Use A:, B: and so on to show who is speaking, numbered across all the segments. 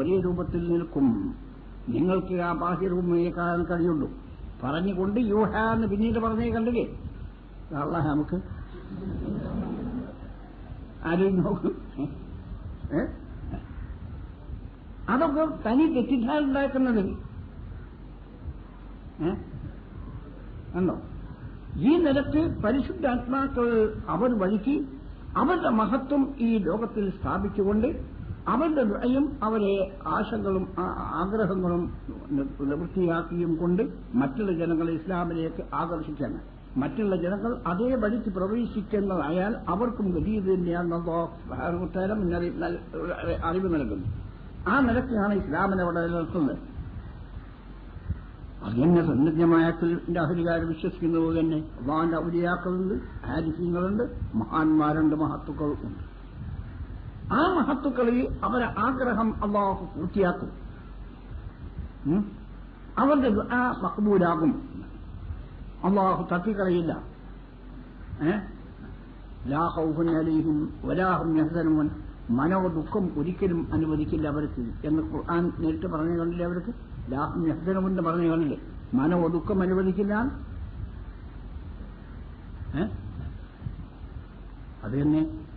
A: ഒരേ രൂപത്തിൽ നിൽക്കും. നിങ്ങൾക്ക് ആ ബാഹ്യരൂപമേ കാണാൻ കഴിയുള്ളൂ. പറഞ്ഞുകൊണ്ട് യൂഹ എന്ന് പിന്നീട് പറഞ്ഞേ കണ്ടില്ലേ? അള്ള നമുക്ക് ആരും നോക്കും? അതൊക്കെ തനി തെറ്റിദ്ധാരണ ഉണ്ടാക്കുന്നത്. ഈ നിലയ്ക്ക് പരിശുദ്ധാത്മാക്കൾ അവർ വഴിക്ക് അവരുടെ മഹത്വം ഈ ലോകത്തിൽ സ്ഥാപിച്ചുകൊണ്ട് അവരുടെ ദുഃഖയും അവരെ ആശകളും ആഗ്രഹങ്ങളും നിവൃത്തിയാക്കിയും കൊണ്ട് മറ്റുള്ള ജനങ്ങളെ ഇസ്ലാമിലേക്ക് ആകർഷിച്ചാണ്. മറ്റുള്ള ജനങ്ങൾ അതേ വഴിക്ക് പ്രവേശിക്കുന്നതായാൽ അവർക്കും വലിയ തന്നെയാണെന്നതോ അറിവ് നൽകുന്നു. ആ നിലക്കാണ് ഇസ്ലാമിനെ അവിടെ നിലനിർത്തുന്നത്. അങ്ങനെ തന്നെ സന്നദ്ധമായത്തിന്റെ അഹരികാരം വിശ്വസിക്കുന്നത് തന്നെ അള്ളാന്റെ ഔലിയാക്കളുണ്ട് ആരിഫ്യങ്ങളുണ്ട് മഹാന്മാരുണ്ട് മഹത്വക്കളുണ്ട് ആ മഹത്തുക്കളിൽ അവരെ ആഗ്രഹം അള്ളാഹു പൂർത്തിയാക്കും? അവരുടെ ആ മക്ബൂലാകും അള്ളാഹു തട്ടിക്കളയില്ല. ഏ? ലാ ഖൗഫുൻ മനോ ദുഃഖം ഒരിക്കലും അനുവദിക്കില്ല അവർക്ക്. എന്ന് ഖുർആൻ നേരിട്ട് പറഞ്ഞു കണ്ടില്ലേ അവർക്ക്? ലാഹും യഹ്സനൂൻ പറഞ്ഞു കണ്ടില്ലേ മനോ ദുഃഖം അനുവദിക്കില്ല? അത് തന്നെ.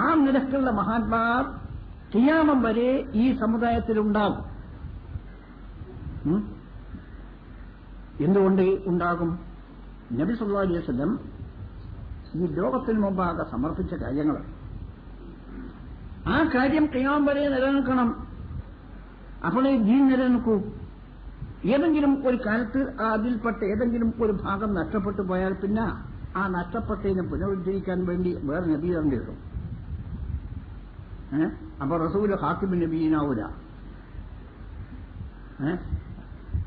A: ആ നിരക്കുള്ള മഹാത്മാർ കിയാമം വരെ ഈ സമുദായത്തിലുണ്ടാകും? എന്തുകൊണ്ട് ഉണ്ടാകും? നബി സുല്ലാ അലൈഹി വസല്ലം ഈ ലോകത്തിന് മുമ്പാകെ സമർപ്പിച്ച കാര്യങ്ങൾ ആ കാര്യം കിയാം വരെ നിലനിൽക്കണം. അപ്പോഴേ ദീൻ നിലനിൽക്കൂ. ഏതെങ്കിലും ഒരു കാലത്ത് അതിൽപ്പെട്ട ഏതെങ്കിലും ഒരു ഭാഗം നഷ്ടപ്പെട്ടു പോയാൽ പിന്നെ ആ നഷ്ടപ്പെട്ടതിനെ പുനരുദ്ധരിക്കാൻ വേണ്ടി വേറെ നബി കിട്ടും? അപ്പൊ റസൂൽ ഹാക്കിമിന് നബീനാവൂല?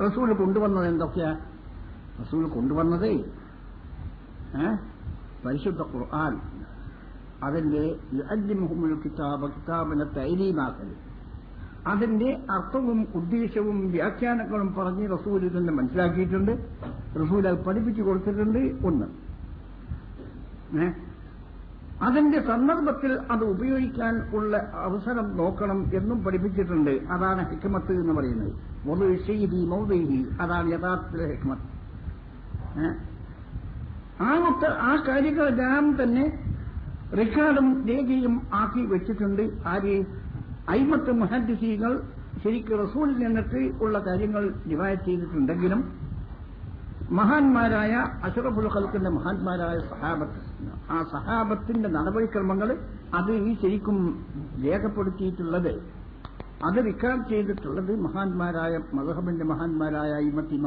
A: റസൂൽ കൊണ്ടുവന്നത് എന്തൊക്കെയാ? റസൂൽ കൊണ്ടുവന്നത്? പരിശുദ്ധ ഖുർആൻ അതിന്റെ യുഅല്ലിമുഹുമുൽ കിതാബ കിതാബിനെ തൈലീമാക്കൽ. അതിന്റെ അർത്ഥവും ഉദ്ദേശവും വ്യാഖ്യാനങ്ങളും പറഞ്ഞ് റസൂൽ തന്നെ മനസ്സിലാക്കിയിട്ടുണ്ട്. റസൂൽ അത് പഠിപ്പിച്ചു കൊടുത്തിട്ടുണ്ട്. ഒന്ന്? അതിന്റെ സന്ദർഭത്തിൽ അത് ഉപയോഗിക്കാൻ ഉള്ള അവസരം നോക്കണം എന്നും പഠിപ്പിച്ചിട്ടുണ്ട്. അതാണ് ഹിക്മത്ത് എന്ന് പറയുന്നത്. മൊതു മൗദൈഹി അതാണ് യഥാർത്ഥത്തിലെ ഹിക്മത്ത്? ആ മൊത്ത ആ കാര്യങ്ങളെല്ലാം തന്നെ റെക്കാർഡും രേഖയും ആക്കി വെച്ചിട്ടുണ്ട്. ആര്? അയിമത്ത് മുഹദ്ദിസീകൾ ശരിക്ക് റസൂലിൽ നിന്നിട്ട് ഉള്ള കാര്യങ്ങൾ ഡിവൈഡ് ചെയ്തിട്ടുണ്ടെങ്കിലും മഹാന്മാരായ അഷറഫുൽ ഖൽക്കിന്റെ മഹാന്മാരായ സഹാബത്ത് ആ സഹാബത്തിന്റെ നടപടിക്രമങ്ങൾ അത് ഈ ശരിക്കും രേഖപ്പെടുത്തിയിട്ടുള്ളത്. അത് റിക്കാർഡ് ചെയ്തിട്ടുള്ളത് മഹാന്മാരായ മധുഹബിന്റെ മഹാന്മാരായ ഇമത്ത്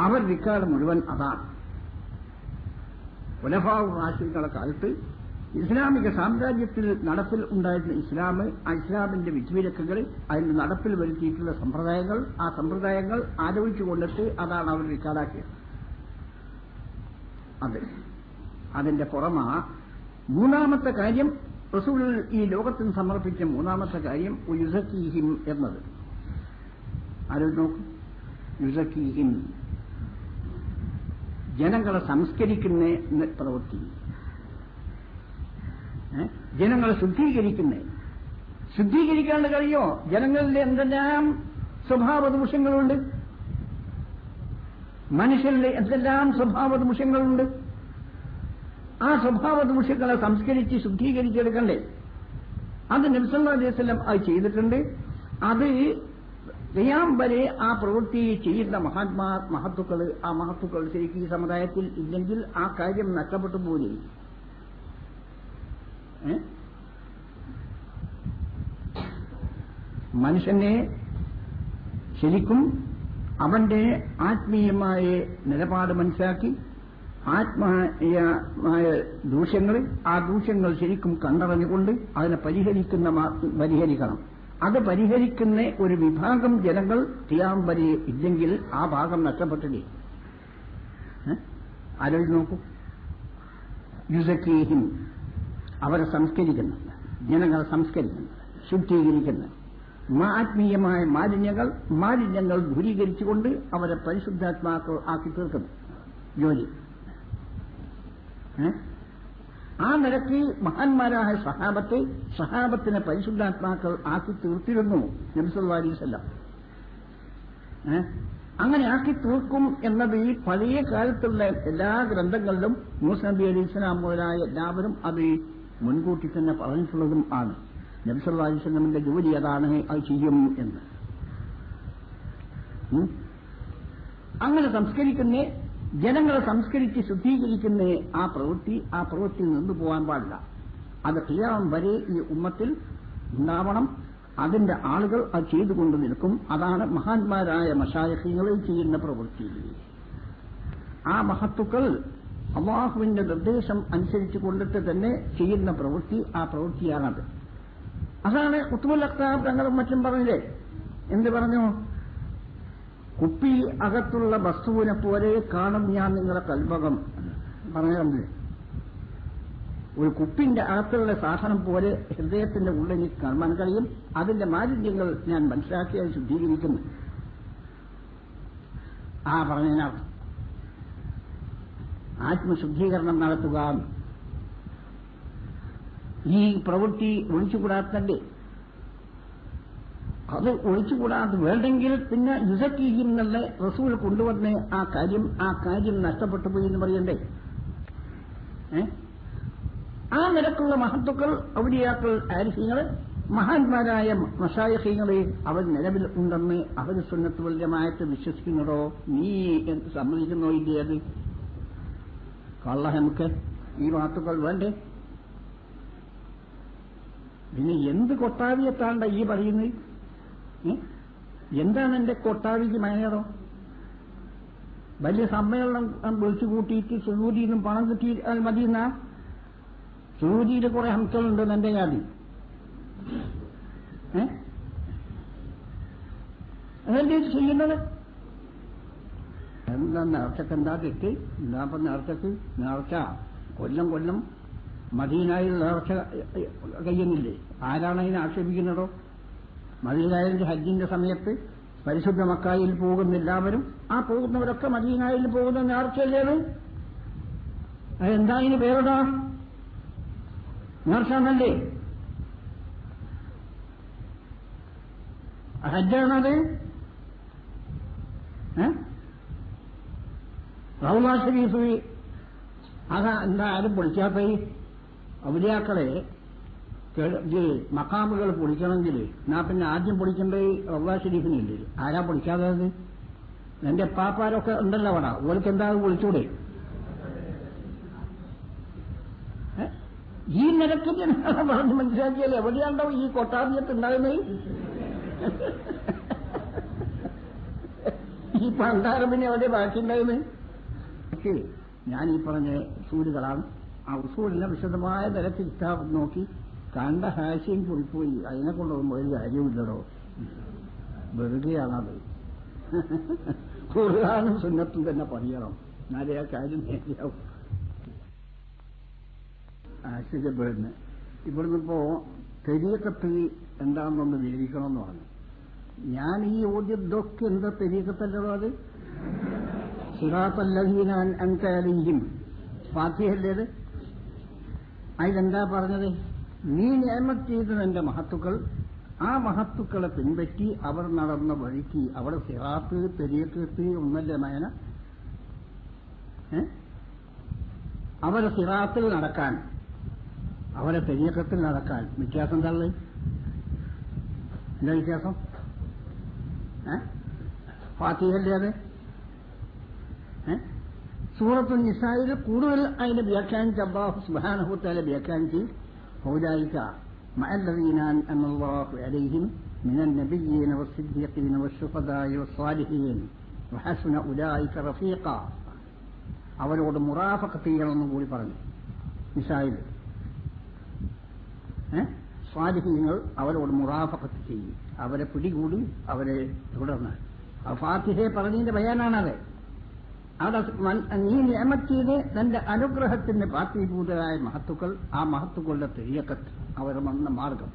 A: അവർ റിക്കാർഡ് മുഴുവൻ അതാണ്. ഉലഫാവ് റാഷികളുടെ കാലത്ത് ഇസ്ലാമിക സാമ്രാജ്യത്തിൽ നടപ്പിൽ ഉണ്ടായിരുന്ന ഇസ്ലാം ആ ഇസ്ലാമിന്റെ വിധിവിലക്കുകൾ അതിന്റെ നടപ്പിൽ വരുത്തിയിട്ടുള്ള സമ്പ്രദായങ്ങൾ ആ സമ്പ്രദായങ്ങൾ ആലോചിച്ചു കൊണ്ടിട്ട് അതാണ് അവർ റിക്കാർഡാക്കിയത്. അത്. അതിന്റെ പുറമ മൂന്നാമത്തെ കാര്യം റസൂൽ ഈ ലോകത്തിന് സമർപ്പിച്ച മൂന്നാമത്തെ കാര്യം യുസക്കീഹിം എന്നത്. ആരും നോക്കും? യുസക്കീഹിം ജനങ്ങളെ സംസ്കരിക്കുന്ന പ്രവൃത്തി? ജനങ്ങളെ ശുദ്ധീകരിക്കുന്ന. ശുദ്ധീകരിക്കാനുള്ള കഴിയോ? ജനങ്ങളിലെ എന്തെല്ലാം സ്വഭാവ മനുഷ്യരുടെ എന്തെല്ലാം സ്വഭാവ ദൂഷ്യങ്ങളുണ്ട് ആ സ്വഭാവ ദൂഷ്യങ്ങളെ സംസ്കരിച്ച് ശുദ്ധീകരിച്ചെടുക്കണ്ടേ? അത് നബ്സല്ലാ അത് ചെയ്തിട്ടുണ്ട്. അത് ചെയ്യാൻ വരെ ആ പ്രവൃത്തി ചെയ്യുന്ന മഹാത്മാ മഹത്തുക്കൾ ആ മഹത്തുക്കൾ ശരിക്കും ഈ സമുദായത്തിൽ ഇല്ലെങ്കിൽ ആ കാര്യം നഷ്ടപ്പെട്ടു പോലെ മനുഷ്യനെ ശരിക്കും അവന്റെ ആത്മീയമായ നിലപാട് മനസ്സിലാക്കി ആത്മീയമായ ദൂഷ്യങ്ങൾ ആ ദൂഷ്യങ്ങൾ ശരിക്കും കണ്ടറിഞ്ഞുകൊണ്ട് അതിനെ പരിഹരിക്കുന്ന പരിഹരിക്കണം. അത് പരിഹരിക്കുന്ന ഒരു വിഭാഗം ജനങ്ങൾ തിയാമ്പരി ഇല്ലെങ്കിൽ ആ ഭാഗം നഷ്ടപ്പെട്ടില്ലേ? ആരോട് നോക്കൂ? യുസക്കീഹിം അവരെ സംസ്കരിക്കുന്നുണ്ട് ജനങ്ങളെ സംസ്കരിക്കുന്നുണ്ട് ശുദ്ധീകരിക്കുന്നു. ആത്മീയമായ മാലിന്യങ്ങൾ മാലിന്യങ്ങൾ ദൂരീകരിച്ചുകൊണ്ട് അവരെ പരിശുദ്ധാത്മാക്കൾ ആക്കി തീർക്കുന്നു ജോലി? ആ നിരക്ക് മഹാന്മാരായ സഹാബത്തെ സഹാബത്തിനെ പരിശുദ്ധാത്മാക്കൾ ആക്കി തീർത്തിരുന്നു നബിസല്ലാ അലൈവല്ലാം ഏ? അങ്ങനെ ആക്കി തീർക്കും എന്നത് ഈ പഴയ കാലത്തുള്ള എല്ലാ ഗ്രന്ഥങ്ങളിലും മൂസ് നബി അലി ഇസ്ലാം മുതലായ എല്ലാവരും അത് മുൻകൂട്ടി തന്നെ പറഞ്ഞിട്ടുള്ളതും ആണ് നബിസല്ലാ അലിസ്ലമിന്റെ ജോലി അതാണ് അത് ചെയ്യും എന്ന്. അങ്ങനെ സംസ്കരിക്കുന്ന ജനങ്ങളെ സംസ്കരിച്ച് ശുദ്ധീകരിക്കുന്ന ആ പ്രവൃത്തി ആ പ്രവൃത്തിയിൽ നിന്ന് പോകാൻ പാടില്ല. അത് ക്ലിയാം വരെ ഈ ഉമ്മത്തിൽ ഉണ്ടാവണം. അതിന്റെ ആളുകൾ അത് ചെയ്തുകൊണ്ട് നിൽക്കും. അതാണ് മഹാന്മാരായ മഷായഹ്യങ്ങളിൽ ചെയ്യുന്ന പ്രവൃത്തി. ആ മഹത്തുക്കൾ അള്ളാഹുവിന്റെ നിർദ്ദേശം അനുസരിച്ച് കൊണ്ടിട്ട് തന്നെ ചെയ്യുന്ന പ്രവൃത്തി ആ പ്രവൃത്തിയാണത്. അതാണ് കുത്തുബുൽ അക്താബ് തങ്ങളും മറ്റും പറഞ്ഞില്ലേ? എന്ത് പറഞ്ഞു? കുപ്പി അകത്തുള്ള വസ്തുവിനെ പോലെ കാണും ഞാൻ നിങ്ങളെ കൽഭകം പറഞ്ഞില്ലേ ഒരു കുപ്പിന്റെ അകത്തുള്ള സാധനം പോലെ ഹൃദയത്തിന്റെ ഉള്ളിൽ എനിക്ക് കാണാൻ കഴിയും. അതിന്റെ മാലിന്യങ്ങൾ ഞാൻ മനസ്സിലാക്കിയാൽ ശുദ്ധീകരിക്കുന്നു. ആ പറഞ്ഞതിനർത്ഥം. ആത്മശുദ്ധീകരണം നടത്തുക ഈ പ്രവൃത്തി ഒഴിച്ചുകൂടാത്തല്ലേ അത് ഒഴിച്ചുകൂടാതെ വേണ്ടെങ്കിൽ പിന്നെ യുസക്കീഹിം എന്നുള്ള റസൂൽ കൊണ്ടുവന്ന് ആ കാര്യം ആ കാര്യം നഷ്ടപ്പെട്ടു പോയി എന്ന് പറയണ്ടേ? ആ നിരക്കുള്ള മഹത്വക്കൾ ഔലിയാക്കൾ ആരിഫ്യങ്ങൾ മഹാന്മാരായ മഷായഹീങ്ങളെ അവൻ നിലവിൽ ഉണ്ടെന്ന് അവർ സുന്നത്ത് വല്യമായിട്ട് വിശ്വസിക്കുന്നതോ നീ സമ്മതിക്കുന്നോ ഇല്ലേ അത്? കള്ള നമുക്ക് ഈ വാക്കുകൾ വേണ്ടേ? പിന്നെ എന്ത് കൊട്ടാവിയത്താണ്ട ഈ പറയുന്നത്? എന്താണ് എന്റെ കൊട്ടാവിക്ക് മയനേറോ വലിയ സമ്മേളനം വിളിച്ചു കൂട്ടിയിട്ട് സുരൂരിയിൽ നിന്നും പണം കിട്ടി മതിയെന്നാ? സുരൂരിയിൽ കുറെ ഹംസകളുണ്ട് എന്റെ ജാതി അതല്ലേ ചെയ്യുന്നത്? എന്താ നേർച്ചക്ക് എന്താ തെറ്റ്? എന്താ നേർച്ചക്ക്? നേർച്ച. കൊല്ലം കൊല്ലം മദീനായിൽ നേർച്ച കഴിയുന്നില്ലേ ആരാണ് അതിനെ ആക്ഷേപിക്കുന്നതോ? മദീനായിന്റെ ഹജ്ജിന്റെ സമയത്ത് പരിശുദ്ധ മക്കായിൽ പോകുന്ന എല്ലാവരും ആ പോകുന്നവരൊക്കെ മദീനായിൽ പോകുന്ന നേർച്ചയല്ലേ അത്? അതെന്താ ഇതിന് പേരിടാ നേർച്ച എന്നല്ലേ ഹജ്ജാണത് റൗല ഷരീഫ് അതാ എന്താ ആരും പൊളിക്കാത്ത ഔലിയാക്കളെ മക്കാമുകൾ പൊളിക്കണമെങ്കിൽ എന്നാ പിന്നെ ആദ്യം പൊളിക്കേണ്ടത് റൗല ഷരീഫിനില്ലേ ആരാ പൊളിക്കാത്തത്? എന്റെ പാപ്പാരൊക്കെ ഉണ്ടല്ലോ അവിടെ. ഓർക്ക് എന്താ പൊളിച്ചൂടെ? ഈ നിരക്ക് പറഞ്ഞ് മനസ്സിലാക്കിയാൽ എവിടെയാണ്ടോ ഈ കൊട്ടാരിയത്ത് ഉണ്ടാകുന്നത്? ഈ പിന്നെ എവിടെ ബാക്കിയുണ്ടാകുന്നത് ഞാൻ ഈ പറഞ്ഞ ഉസൂലുകളാണ് ആ ഉസൂലിനെ വിശദമായ തരത്തിൽ കിതാബ് നോക്കി കണ്ട ഹാസ്യം കുറിപ്പോയി അതിനെ കൊണ്ടൊന്നും ഒരു കാര്യമില്ലടോ വെറുതെയാണത്. ഖുർആാനും സുന്നത്തും തന്നെ പറയണം എന്നാലേ ആ കാര്യം നേരിയാവും ആശ്ചര്യപ്പെടുന്നു ഇവിടുന്ന് ഇപ്പോ തെരീക്കത്ത് എന്താണെന്നൊന്ന് വിവരിക്കണമെന്ന് പറഞ്ഞു. ഞാൻ ഈ ഓദ്യതൊക്കെ എന്താ തെരീക്കത്തല്ലോ അത്? സിറാത്തല്ലഹീന അൻകാലിയും ഫാത്തിഹല്ലേത് അതിലെന്താ പറഞ്ഞത്? നീ നിയമത്ത് ചെയ്ത എന്റെ മഹത്തുക്കൾ. ആ മഹത്തുക്കളെ പിൻപറ്റി അവർ നടന്ന വഴിക്ക് അവിടെ സിറാത്ത് പെരിയത്ത് ഒന്നല്ലേ നയന? അവരെ സിറാത്തിൽ നടക്കാൻ അവരെ പെരിയക്കത്തിൽ നടക്കാൻ. വ്യത്യാസം എന്താ എന്താ വ്യത്യാസം? ഫാത്തിഹല്ലേ അത്? ഏ? സൂറത്തു നിസായിൽ കൂടുതൽ അതിനെ വ്യാഖ്യാനിച്ച് അള്ളാഹു സുബാനഹുത്താലെ വ്യാഖ്യാനിച്ച് ഹൗലായിക്ക മഅല്ലദീന അൻഅമ അല്ലാഹു അലൈഹിം من النبيين والصديقين والشهداء والصالحين وحسن أولئك رفيقا അവരോട് മുറാഫക്കത്ത് ചെയ്യണമെന്നും കൂടി പറഞ്ഞു നിസായിൽ സ്വാലിഹീങ്ങൾ അവരോട് മുറാഫക്കത്ത് ചെയ്യും അവരെ പിടികൂടി അവരെ തുടർന്ന് ആ ഫാത്തിഹയെ പറഞ്ഞതിന്റെ ബയാനാണത് അവിടെ നീ നിയമത്ത് ചെയ്ത് തന്റെ അനുഗ്രഹത്തിന് പാർട്ടിഭൂതരായ മഹത്തുക്കൾ ആ മഹത്തുക്കളുടെ തെരിയക്കത്ത് അവർ വന്ന മാർഗം.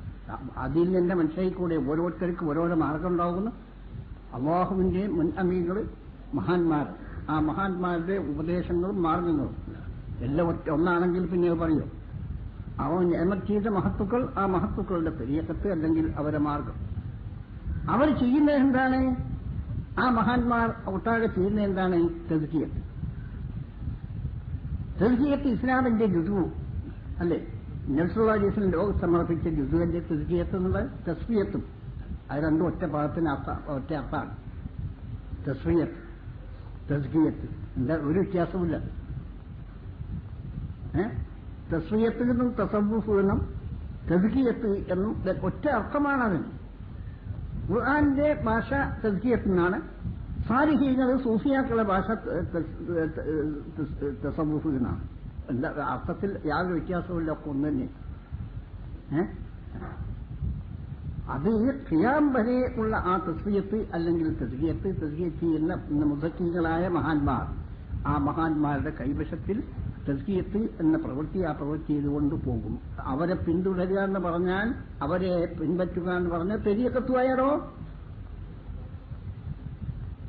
A: അതിൽ നിന്റെ മനസ്സിലായിക്കൂടെ ഓരോരുത്തർക്കും ഓരോരോ മാർഗം ഉണ്ടാകുന്നു അള്ളാഹുവിന്റെ മുൻ അമീകൾ മഹാന്മാർ. ആ മഹാന്മാരുടെ ഉപദേശങ്ങളും മാർഗങ്ങളും. എല്ലാം ഒറ്റ ഒന്നാണെങ്കിൽ പിന്നെ പറയൂ. അവൻ നിയമത്ത് ചെയ്ത മഹത്തുക്കൾ ആ മഹത്തുക്കളുടെ പെരിയക്കത്ത് അല്ലെങ്കിൽ അവരെ മാർഗം. അവർ ചെയ്യുന്നത് എന്താണ്? ആ മഹാന്മാർ ഒട്ടാകെ ചെയ്യുന്ന എന്താണ്? തെതുക്കിയത്ത് തെതുക്കിയത്ത് ഇസ്ലാമിന്റെ ജുദു അല്ലേ? നബ്സുല്ലാജീസിന് ലോകം സമർപ്പിച്ച ജുതുവിന്റെ തെതുക്കിയത്ത് എന്നുള്ള തസ്വീയത്തും. അത് രണ്ടും ഒറ്റ പദത്തിന് ഒറ്റ അർത്ഥാണ് തസ്വീയത്ത് തസ്കിയത്ത് എന്താ? ഒരു വ്യത്യാസമില്ല ഏ? നിന്നും തസവുഫ് എന്നും തസ്കിയത്ത് എന്നും ഒറ്റ അർത്ഥമാണതിന്. ഖുർആാനിന്റെ ഭാഷ തസ്കിയത്ത് നിന്നാണ് സാരിഹീങ്ങൾ സൂഫിയാക്കളുടെ ഭാഷ തസവുഫ് എന്നാണ് അർത്ഥത്തിൽ യാതൊരു വ്യത്യാസമില്ല ഒക്കെ ഒന്ന് തന്നെ. അത് ഖിയാം വരെ ഉള്ള ആ തസ്വിയത്ത് അല്ലെങ്കിൽ തസ്കിയത്ത് തസ്കിയത്ത് ചെയ്യുന്ന മുതക്കികളായ മഹാന്മാർ ആ മഹാന്മാരുടെ കൈവശത്തിൽ തസ്കിയത്ത് എന്ന പ്രവൃത്തി ആ പ്രവൃത്തി ചെയ്തുകൊണ്ട് പോകും. അവരെ പിന്തുടരുക എന്ന് പറഞ്ഞാൽ അവരെ പിൻപറ്റുക എന്ന് പറഞ്ഞാൽ തെരിയക്കത്തുവായാലോ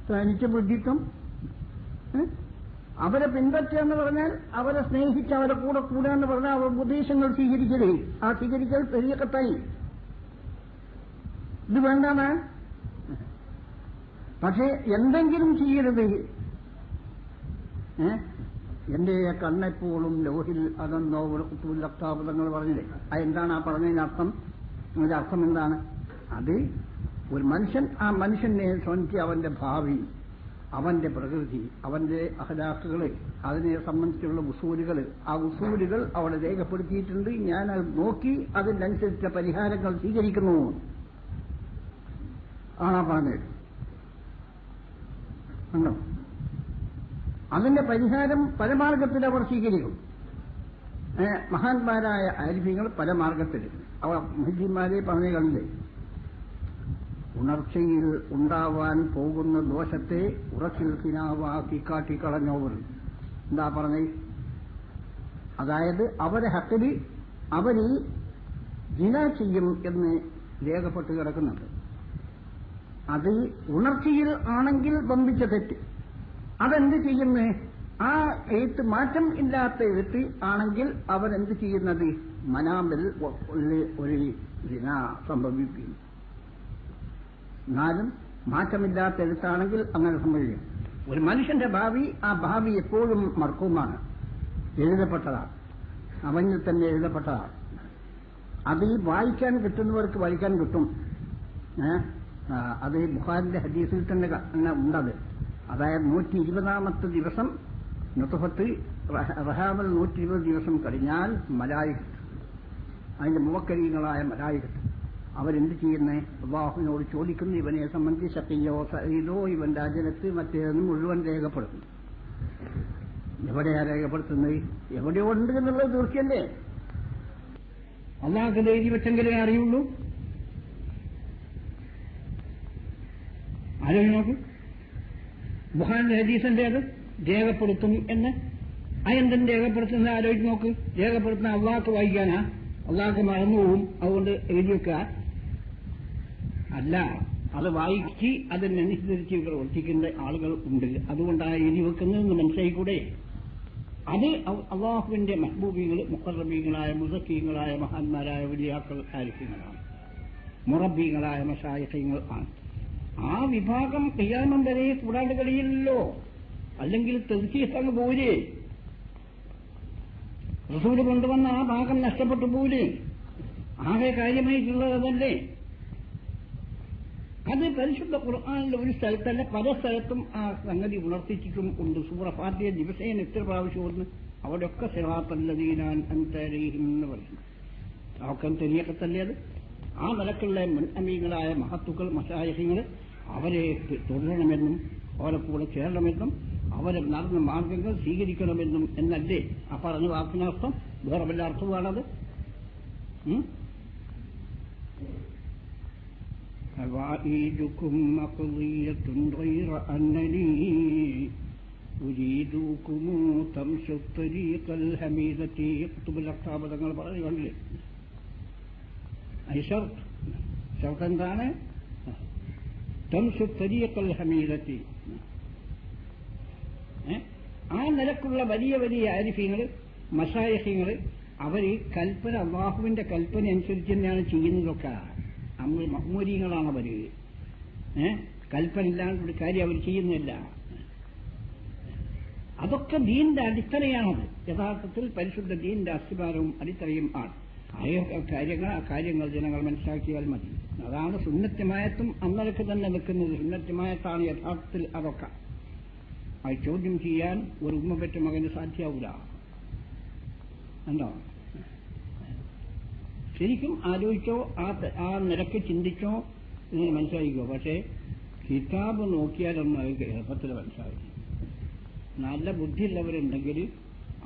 A: തനിച്ച് ബുദ്ധിക്കും അവരെ പിൻപറ്റുക എന്ന് പറഞ്ഞാൽ അവരെ സ്നേഹിച്ച് അവരെ കൂടെ കൂടുക എന്ന് പറഞ്ഞാൽ അവർ ഉപദേശങ്ങൾ സ്വീകരിക്കലേ. ആ സ്വീകരിക്കൽ തെരിയക്കത്തായി ഇത് വേണ്ടാണ് പക്ഷെ എന്തെങ്കിലും ചെയ്യരുത്. എന്റെ കണ്ണെപ്പോഴും ലോഹിൽ അതെന്നോ കുത്തുലക്താപതങ്ങൾ പറഞ്ഞില്ലേ? അതെന്താണ് ആ പറഞ്ഞതിന് അർത്ഥം? അതിന്റെ അർത്ഥം എന്താണ്? അത് ഒരു മനുഷ്യൻ ആ മനുഷ്യനെ സംബന്ധിച്ച് അവന്റെ ഭാവി അവന്റെ പ്രകൃതി അവന്റെ അഹലാക്കുകൾ അതിനെ സംബന്ധിച്ചുള്ള ഉസൂലുകൾ ആ ഉസൂലുകൾ അവിടെ രേഖപ്പെടുത്തിയിട്ടുണ്ട്. ഞാൻ അത് നോക്കി അതിനനുസരിച്ച പരിഹാരങ്ങൾ സ്വീകരിക്കുന്നു. ആണാ പറഞ്ഞത്. ഉണ്ടോ? അതിന്റെ പരിഹാരം പരമാർഗത്തിൽ അവർ സ്വീകരിക്കും. മഹാന്മാരായ ആരിഫ്യങ്ങൾ പല മാർഗത്തിൽ. അവർ മുഹിജിമാരെ പറഞ്ഞു കണ്ടില്ലേ? ഉണർച്ചയിൽ ഉണ്ടാവാൻ പോകുന്ന ദോഷത്തെ ഉറച്ചിൽ കിനാവാക്കി കാട്ടിക്കളഞ്ഞവർ. എന്താ പറഞ്ഞേ? അതായത് അവരെ ഹക്കിൽ അവരിൽ ജിന ചെയ്യും എന്ന് രേഖപ്പെട്ട് കിടക്കുന്നുണ്ട്. അത് ഉണർച്ചയിൽ ആണെങ്കിൽ ബന്ധിച്ച തെറ്റ്. അതെന്ത് ചെയ്യുന്നു? ആ എഴുത്ത് മാറ്റം ഇല്ലാത്ത എഴുത്ത് ആണെങ്കിൽ അവരെന്ത് ചെയ്യുന്നത്? മനാമിൽ ഒരു ദിന സംഭവിക്കും. എന്നാലും മാറ്റമില്ലാത്ത എഴുത്താണെങ്കിൽ അങ്ങനെ സംഭവിക്കും. ഒരു മനുഷ്യന്റെ ഭാവി ആ ഭാവി എപ്പോഴും മർക്കവുമാണ്. എഴുതപ്പെട്ടതാണ്. അവനിൽ തന്നെ എഴുതപ്പെട്ടതാണ്. അത് വായിക്കാൻ കിട്ടുന്നവർക്ക് വായിക്കാൻ കിട്ടും. അത് ബുഹാരിന്റെ ഹദീസിൽ തന്നെ ഉണ്ടത്. അതായത് നൂറ്റി ഇരുപതാമത്തെ ദിവസം നുത്തഫത്ത് റഹാമൽ നൂറ്റി ഇരുപത് ദിവസം കഴിഞ്ഞാൽ മലായികത്ത്. അതിന്റെ മുവക്കരീങ്ങളായ മലായികത്ത്. അവരെന്ത് ചെയ്യുന്നേ? അള്ളാഹുവിനോട് ചോദിക്കുന്നു ഇവനെ സംബന്ധിച്ച് ശക്തിയോ സൈതോ ഇവന്റെ അജലത്ത് മറ്റേതെന്ന് മുഴുവൻ രേഖപ്പെടുത്തും. എവിടെയാ രേഖപ്പെടുത്തുന്നത്? എവിടെയോ ഉണ്ട് എന്നുള്ളത് തീർച്ചയല്ലേ അള്ളാഹ് എഴുതി വെച്ചെങ്കിലേ അറിയുള്ളൂ. ആലോചന നോക്കൂ. ബുഹാന്റെ ഹദീസിന്റെ അത് രേഖപ്പെടുത്തും എന്ന്? അയന്തൻ രേഖപ്പെടുത്തുന്ന ആലോചിച്ച് നോക്ക്. രേഖപ്പെടുത്തുന്ന അള്ളാഹ്ക്ക് വായിക്കാനാ. അള്ളാഹ്ക്ക് മറന്നുപോകും അതുകൊണ്ട് എഴുതി വെക്കുക. അല്ല അത് വായിച്ച് അതിനനുസരിച്ച് പ്രവർത്തിക്കേണ്ട ആളുകൾ ഉണ്ട്. അതുകൊണ്ടാണ് എഴുതി വെക്കുന്നതെന്ന് മനസ്സിലായിക്കൂടെ? അത് അള്ളാഹുവിന്റെ മഹബൂബികൾ മുഖറബീങ്ങളായ മുസക്കീങ്ങളായ മഹാന്മാരായ വലിയാക്കൾ ആരിഫ്യങ്ങളാണ് മുറബീങ്ങളായ മഷായങ്ങൾ ആണ്. ആ വിഭാഗം കയ്യാമം വരെ കൂടാണ്ട് കഴിയില്ലല്ലോ അല്ലെങ്കിൽ അങ്ങ് പോരെ. റസൂൽ കൊണ്ടുവന്ന ആ ഭാഗം നഷ്ടപ്പെട്ടു പോരെ. ആകെ കാര്യമായിട്ടുള്ളത് അതല്ലേ അത് പരിശുദ്ധ ഖുർആാനിലെ ഒരു സ്ഥലത്തല്ല പല സ്ഥലത്തും ആ സംഗതി ഉണർത്തിച്ചിട്ടും ഉണ്ട്. സൂറ ഫാത്തിയ ദിവസേന എത്ര പ്രാവശ്യം ഒന്ന് അവിടെയൊക്കെ സിറാത്തല്ലതീനാൻ അന്തരീഹിം എന്ന് പറയുന്നു. അവക്കം തെരിയക്കത്തല്ലേ അത് ആ നിലക്കുള്ള മുൻ അമീങ്ങളായ മഹത്തുക്കൾ മഷായഹ്യങ്ങൾ അവരെ തുടരണമെന്നും അവരെ കൂടെ ചേരണമെന്നും അവരെ നടന്ന മാർഗങ്ങൾ സ്വീകരിക്കണമെന്നും എന്നല്ലേ ആ പറഞ്ഞ വാക്കിനർത്ഥം വേറെ വല്ല അർത്ഥമാണത് فوائدكم مقضية غير أنني أريدكم تمشوا الطريق الحميدة يكتب الأكتاب തങ്ങൾ പറയുകയല്ലേ أي شرط شرط എന്താണ് ഹമീദത്തി. ആ നിലക്കുള്ള വലിയ വലിയ ആരിഫ്യങ്ങൾ മസായഹ്യങ്ങൾ അവർ കൽപ്പന അള്ളാഹുവിന്റെ കൽപ്പന അനുസരിച്ച് തന്നെയാണ് ചെയ്യുന്നതൊക്കെ. നമ്മൾ മഹ്മൂരിയങ്ങളാണ് അവർ ഏ? കൽപ്പന ഇല്ലാണ്ടൊരു കാര്യം അവർ ചെയ്യുന്നില്ല. അതൊക്കെ ദീന്റെ അടിത്തറയാണത്. യഥാർത്ഥത്തിൽ പരിശുദ്ധ ദീന്റെ അസ്ഥിഭാരവും അടിത്തറയും ആണ്. കാര്യങ്ങൾ ആ കാര്യങ്ങൾ ജനങ്ങൾ മനസ്സിലാക്കിയാൽ മതി. അതാണ് സുന്നത്യമായത്തും അന്നലക്ക് തന്നെ നിൽക്കുന്നത്. സുന്നത്യമായത്താണ് യഥാർത്ഥത്തിൽ അതൊക്കെ അത് ചോദ്യം ചെയ്യാൻ ഒരു ഉമ്മ പെറ്റ മകന് സാധ്യാവൂല. എന്തോ ശരിക്കും ആലോചിച്ചോ ആ ആ നിരക്ക് ചിന്തിച്ചോ ഇതിന് മനസ്സിലാക്കിക്കോ പക്ഷേ കിതാബ് നോക്കിയാലൊന്നും അത് എളുപ്പത്തിൽ മനസ്സിലാവില്ല. നല്ല ബുദ്ധിയുള്ളവരുണ്ടെങ്കിൽ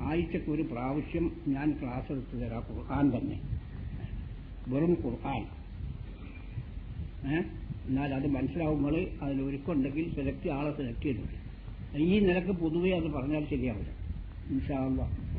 A: ആഴ്ചക്ക് ഒരു പ്രാവശ്യം ഞാൻ ക്ലാസ് എടുത്തു തരാം ഖുർആൻ തന്നെ. വെറും ഖുർആൻ. എന്നാൽ അത് മനസ്സിലാവുമ്പോൾ അതിൽ ഒരുക്കുണ്ടെങ്കിൽ സെലക്ട് ആളെ സെലക്ട് ചെയ്തു ഈ നിലയ്ക്ക് പൊതുവെ അത് പറഞ്ഞാൽ ശരിയാവില്ല. ഇൻഷാ അള്ളാഹ്